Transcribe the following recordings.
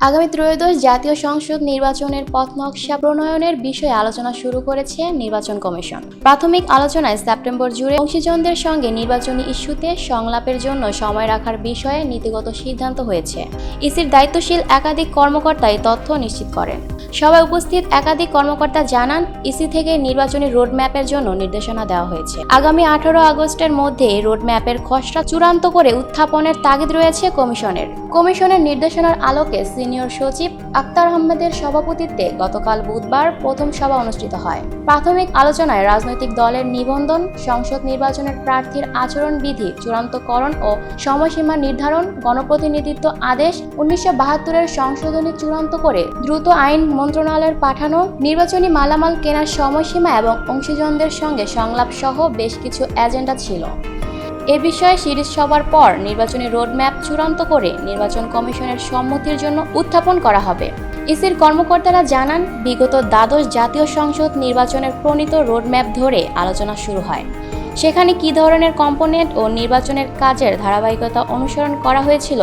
আগামী ত্রয়োদশ জাতীয় সংসদ নির্বাচনের পথ নকশা প্রণয়নের বিষয়ে আলোচনা শুরু করেছে নির্বাচন কমিশন। প্রাথমিক আলোচনায় সেপ্টেম্বর জুড়ে অংশীজনদের সঙ্গে নির্বাচনী ইস্যুতে সংলাপের জন্য সময় রাখার বিষয়ে নীতিগত সিদ্ধান্ত হয়েছে। ইসির দায়িত্বশীল একাধিক কর্মকর্তা এই তথ্য নিশ্চিত করেন। সভায় উপস্থিত একাধিক কর্মকর্তা জানান, ইসি থেকে নির্বাচনী রোডম্যাপের জন্য নির্দেশনা দেওয়া হয়েছে। আগামী আঠারো আগস্টের মধ্যে রোডম্যাপের খসড়া চূড়ান্ত করে উত্থাপনের তাগিদ রয়েছে কমিশনের। কমিশনের নির্দেশনার আলোকে সিনিয়র সচিব আক্তার আহমেদের সভাপতিত্বে গতকাল বুধবার প্রথম সভা অনুষ্ঠিত হয়। প্রাথমিক আলোচনায় রাজনৈতিক দলের নিবন্ধন, সংসদ নির্বাচনের প্রার্থীর আচরণ বিধি চূড়ান্তকরণ ও সময়সীমা নির্ধারণ, গণপ্রতিনিধিত্ব আদেশ উনিশশো বাহাত্তরের সংশোধনী চূড়ান্ত করে দ্রুত আইন মন্ত্রণালয়ের পাঠানো, নির্বাচনী মালামাল কেনার সময়সীমা এবং অংশীজনদের সঙ্গে সংলাপ সহ বেশ কিছু এজেন্ডা ছিল। এ বিষয়ে সিরিজ সভার পর নির্বাচনী রোডম্যাপ চূড়ান্ত করে নির্বাচন কমিশনের সম্মতির জন্য উত্থাপন করা হবে। ইসির কর্মকর্তারা জানান, বিগত দ্বাদশ জাতীয় সংসদ নির্বাচনের প্রণীত রোডম্যাপ ধরে আলোচনা শুরু হয়। সেখানে কী ধরনের কম্পোনেন্ট ও নির্বাচনের কাজের ধারাবাহিকতা অনুসরণ করা হয়েছিল,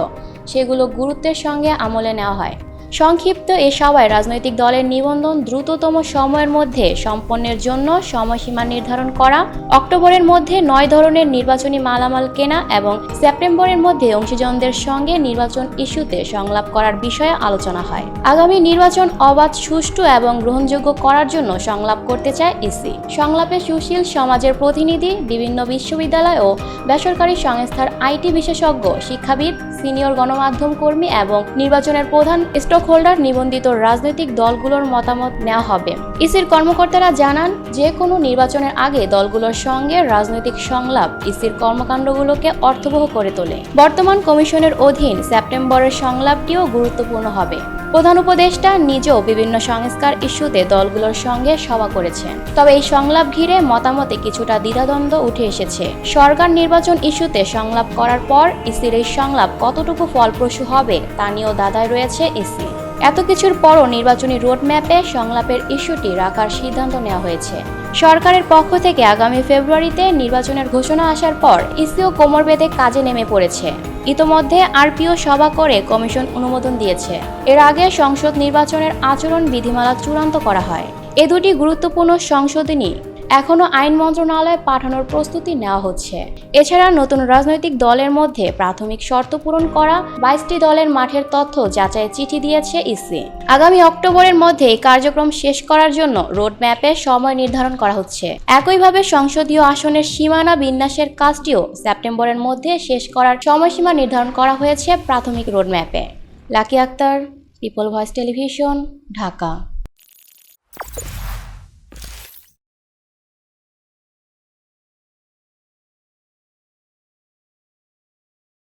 সেগুলো গুরুত্বের সঙ্গে আমলে নেওয়া হয়। সংক্ষিপ্ত এ সভায় রাজনৈতিক দলের নিবন্ধন দ্রুততম সময়ের মধ্যে সম্পন্নের জন্য সময়সীমা নির্ধারণ করা, অক্টোবরের মধ্যে নয় ধরনের নির্বাচনী মালামাল কেনা এবং সেপ্টেম্বরের মধ্যে অংশীজনদের সঙ্গে নির্বাচন ইস্যুতে সংলাপ করার বিষয়ে আলোচনা হয়। আগামী নির্বাচন অবাধ, সুষ্ঠু এবং গ্রহণযোগ্য করার জন্য সংলাপ করতে চায় ইসি। সংলাপে সুশীল সমাজের প্রতিনিধি, বিভিন্ন বিশ্ববিদ্যালয় ও বেসরকারি সংস্থার আইটি বিশেষজ্ঞ, শিক্ষাবিদ, সিনিয়র গণমাধ্যম কর্মী এবং নির্বাচনের প্রধান স্টক হোল্ডার নিবন্ধিত রাজনৈতিক দলগুলোর মতামত নেওয়া হবে। ইসির কর্মকর্তারা জানান যে কোনো নির্বাচনের আগে দলগুলোর সঙ্গে রাজনৈতিক সংলাপ ইসির কর্মকাণ্ডগুলোকে অর্থবহ করে তোলে। বর্তমান কমিশনের অধীন সেপ্টেম্বরের সংলাপটিও গুরুত্বপূর্ণ হবে। প্রধান উপদেষ্টা নিজেও বিভিন্ন সংস্কার ইস্যুতে দলগুলোর সঙ্গে সভা করেছেন। তবে এই সংলাপ ঘিরে মতামতে কিছুটা দ্বিধাদ্বন্দ্ব উঠে এসেছে। সরকার নির্বাচন ইস্যুতে সংলাপ করার পর ইসির এই সংলাপ কতটুকু ফলপ্রসূ হবে তা নিয়েও দাদায় রয়েছে ইসি। এত কিছুর পরও নির্বাচনী রোডম্যাপে সংলাপের ইস্যুটি রাখার সিদ্ধান্ত নেওয়া হয়েছে। সরকারের পক্ষ থেকে আগামী ফেব্রুয়ারিতে নির্বাচনের ঘোষণা আসার পর ইসিও কোমর বেঁধে কাজে নেমে পড়েছে। ইতোমধ্যে আরপিও সভা করে কমিশন অনুমোদন দিয়েছে। এর আগে সংসদ নির্বাচনের আচরণ বিধিমালা চূড়ান্ত করা হয়। এ দুটি গুরুত্বপূর্ণ সংশোধনী এখনও আইন মন্ত্রণালয়ে পাঠানোর প্রস্তুতি নেওয়া হচ্ছে। এছাড়া নতুন রাজনৈতিক দলের মধ্যে প্রাথমিক শর্ত পূরণ করা বাইশটি দলের মাঠের তথ্য যাচাই চিঠি দিয়েছে ইসি। আগামী অক্টোবরের মধ্যে এই কার্যক্রম শেষ করার জন্য রোডম্যাপে সময় নির্ধারণ করা হচ্ছে। একইভাবে সংসদীয় আসনের সীমানা বিন্যাসের কাজটিও সেপ্টেম্বরের মধ্যে শেষ করার সময়সীমা নির্ধারণ করা হয়েছে প্রাথমিক রোডম্যাপে। Lucky Akter, people voice television, Dhaka.